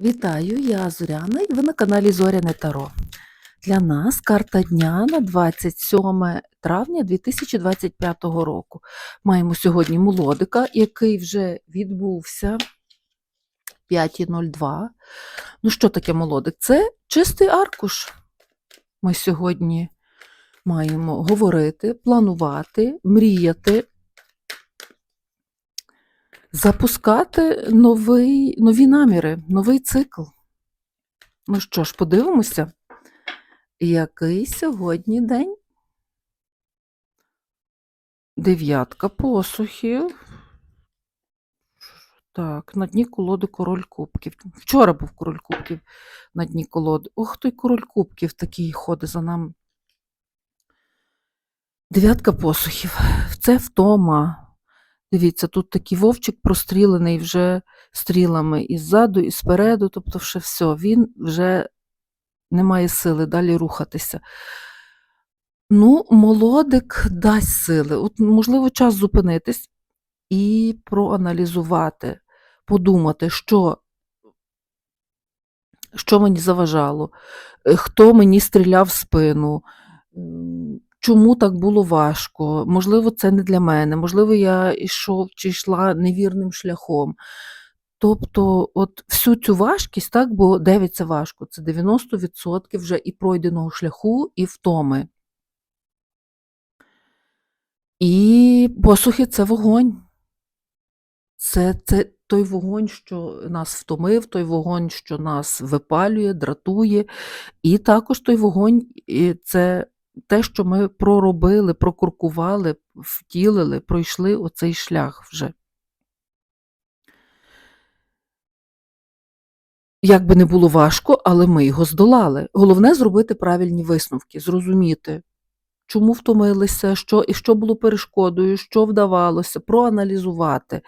Вітаю, я Зоряна і ви на каналі Зоряне Таро. Для нас карта дня на 27 травня 2025 року. Маємо сьогодні молодика, який вже відбувся 5.02. Ну, що таке молодик? Це чистий аркуш. Ми сьогодні маємо говорити, планувати, мріяти, запускати новий, нові наміри, новий цикл. Ну що ж, подивимося, який сьогодні день? Дев'ятка посухів. Так, на дні колоди король кубків. Вчора був король кубків на дні колоди. Ох, той король кубків такий ходить за нами. Дев'ятка посухів. Це втома. Дивіться, тут такий вовчик прострілений вже стрілами і ззаду, і спереду, тобто вже все, він вже не має сили далі рухатися. Ну, молодик дасть сили. От, можливо, час зупинитись і проаналізувати, подумати, що, що мені заважало, е, хто мені стріляв в спину, чому так було важко, можливо, це не для мене, можливо, я йшов чи йшла невірним шляхом. Тобто, от всю цю важкість, так, бо 9 це важко, це 90% вже і пройденого шляху, і втоми. І посухи це вогонь. Це, це той вогонь, що нас втомив, той вогонь, що нас випалює, дратує, і також той вогонь це те, що ми проробили, прокуркували, втілили, пройшли оцей шлях вже. Як би не було важко, але ми його здолали. Головне зробити правильні висновки, зрозуміти, чому втомилися, що, і що було перешкодою, що вдавалося, проаналізувати,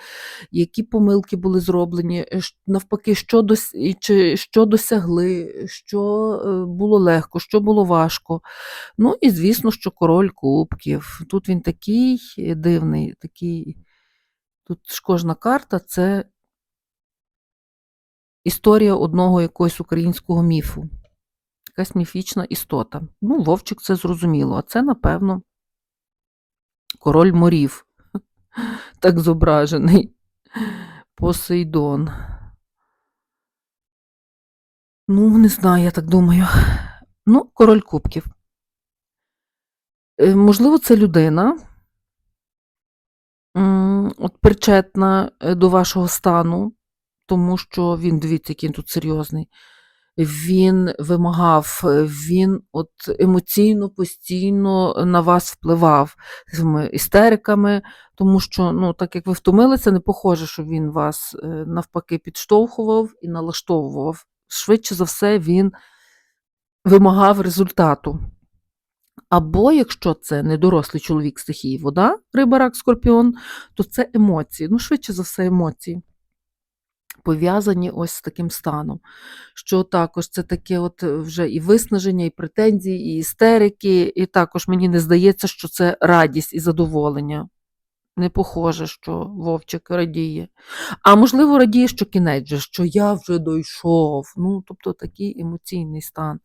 які помилки були зроблені, е, навпаки, що, дос, чи, що досягли, що е, було легко, що було важко. Ну і звісно, що король кубків. Тут він такий е, дивний, такий. Тут ж кожна карта це історія одного якогось українського міфу. Якась міфічна істота. Ну, Вовчик це зрозуміло, а це, напевно, король морів, так зображений. Посейдон. Ну, не знаю, я так думаю. Ну, король кубків. Е, Можливо, це людина, от причетна е, до вашого стану, тому що він, дивіться, який він тут серйозний. Він вимагав, він от емоційно постійно на вас впливав цими істериками, тому що, ну, так як ви втомилися, не похоже, що він вас е, навпаки підштовхував і налаштовував. Швидше за все, він вимагав результату. Або якщо це не дорослий чоловік стихії вода, риба, рак, скорпіон, то це емоції. Ну, швидше за все, емоції пов'язані ось з таким станом. Що також це таке от вже і виснаження, і претензії, і істерики, і також мені не здається, що це радість і задоволення. Не похоже, що Вовчик радіє. А можливо, радіє, що кінець, вже, що я вже дійшов. Ну, тобто такий емоційний стан.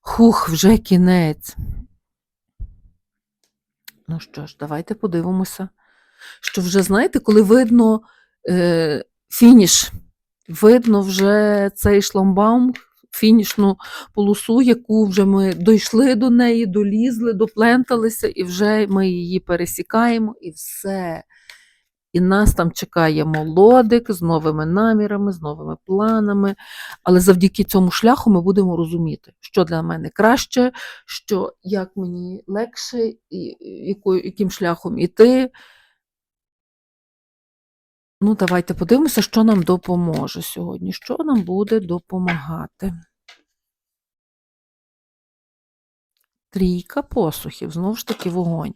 Хух, вже кінець. Ну що ж, давайте подивимося. Що вже, знаєте, коли видно е, фініш, видно вже цей шламбаум, фінішну полосу, яку вже ми дійшли до неї, долізли, допленталися, і вже ми її пересікаємо, і все. І нас там чекає молодик з новими намірами, з новими планами. Але завдяки цьому шляху ми будемо розуміти, що для мене краще, що як мені легше, і яким шляхом іти. Ну, давайте подивимося, що нам допоможе сьогодні. Що нам буде допомагати? Трійка посухів, знову ж таки, вогонь.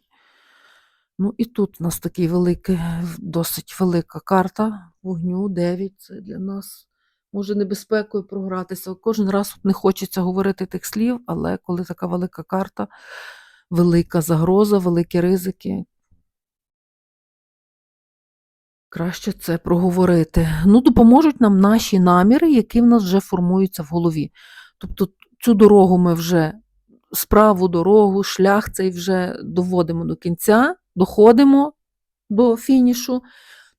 Ну, і тут у нас такий великий, досить велика карта вогню, 9. Це для нас може небезпекою програтися. Кожен раз не хочеться говорити тих слів, але коли така велика карта, велика загроза, великі ризики. Краще це проговорити. Ну, допоможуть нам наші наміри, які в нас вже формуються в голові. Тобто цю дорогу ми вже справу дорогу, шлях цей вже доводимо до кінця, доходимо до фінішу,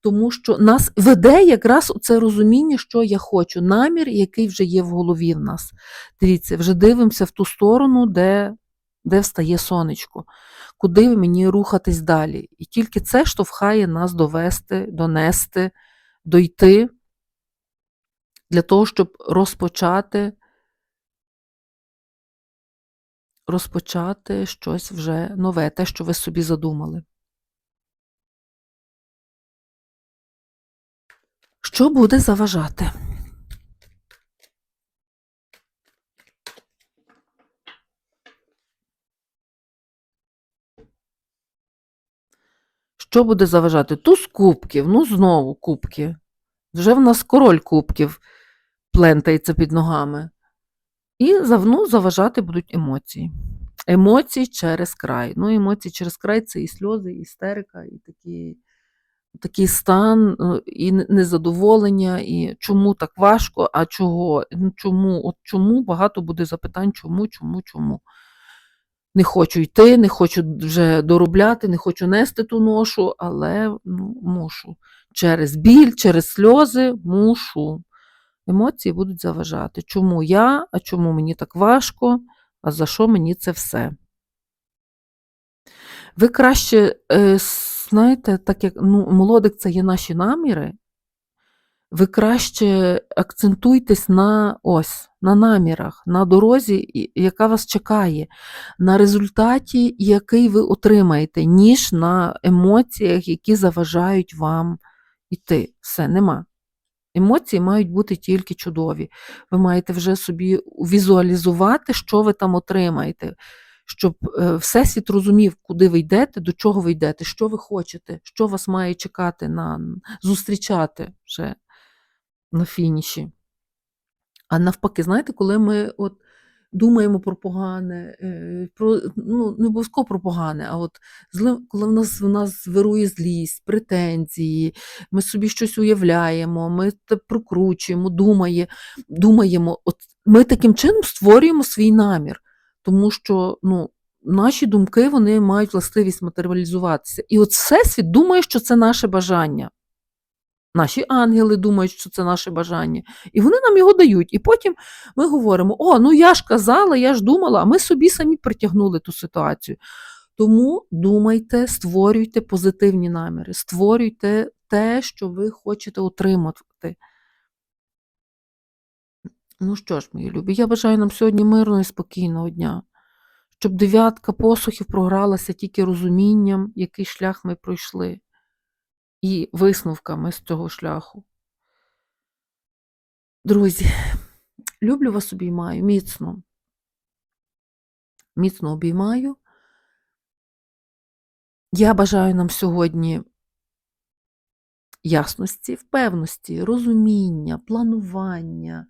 тому що нас веде якраз це розуміння, що я хочу, намір, який вже є в голові в нас. Дивіться, вже дивимося в ту сторону, де, де встає сонечко, куди мені рухатись далі. І тільки це штовхає нас довести, донести, дойти для того, щоб розпочати розпочати щось вже нове, те, що ви собі задумали. Що буде заважати? Що буде заважати? Туз кубків, ну знову кубки. Вже в нас король кубків плентається під ногами. І завну заважати будуть емоції. Емоції через край. Ну, емоції через край це і сльози, і істерика, і такі, такий стан, е, і незадоволення, і чому так важко, а чого? Ну, Чому? От чому багато буде запитань, чому, чому, чому. Не хочу йти, не хочу вже доробляти, не хочу нести ту ношу, але ну, мушу. Через біль, через сльози мушу. Емоції будуть заважати. Чому я, а чому мені так важко, а за що мені це все? Ви краще, е, знаєте, так як ну, молодик це є наші наміри, ви краще акцентуйтесь на ось, на намірах, на дорозі, яка вас чекає, на результаті, який ви отримаєте, ніж на емоціях, які заважають вам іти. Все, нема. Емоції мають бути тільки чудові. Ви маєте вже собі візуалізувати, що ви там отримаєте, щоб е, Всесвіт розумів, куди ви йдете, до чого ви йдете, що ви хочете, що вас має чекати на зустрічати вже на фініші. А навпаки, знаєте, коли ми от думаємо про погане, е, про, ну, не обов'язково про погане, а от зле, коли в нас, в нас вирує злість, претензії, ми собі щось уявляємо, ми те прокручуємо, думає, думаємо, от ми таким чином створюємо свій намір, тому що ну, наші думки вони мають властивість матеріалізуватися. І от Всесвіт думає, що це наше бажання. Наші ангели думають, що це наше бажання, і вони нам його дають. І потім ми говоримо: о, ну я ж казала, я ж думала, а ми собі самі притягнули ту ситуацію. Тому думайте, створюйте позитивні наміри, створюйте те, що ви хочете отримати. Ну що ж, мої любі, я бажаю нам сьогодні мирного і спокійного дня, щоб дев'ятка посухів програлася тільки розумінням, який шлях ми пройшли, і висновками з цього шляху. Друзі, люблю вас обіймаю міцно. Міцно обіймаю. Я бажаю нам сьогодні ясності, впевності, розуміння, планування,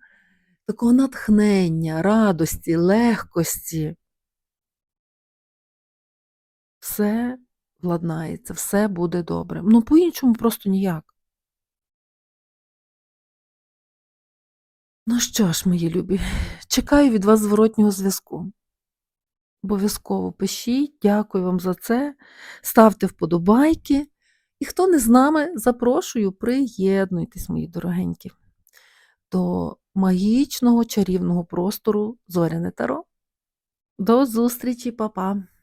такого натхнення, радості, легкості. Все владнається, все буде добре. Ну, по-іншому просто ніяк. Ну що ж, мої любі, чекаю від вас зворотнього зв'язку. Обов'язково пишіть, дякую вам за це. Ставте вподобайки. І хто не з нами, запрошую, приєднуйтесь, мої дорогенькі, до магічного чарівного простору Зоряне Таро. До зустрічі, па-па!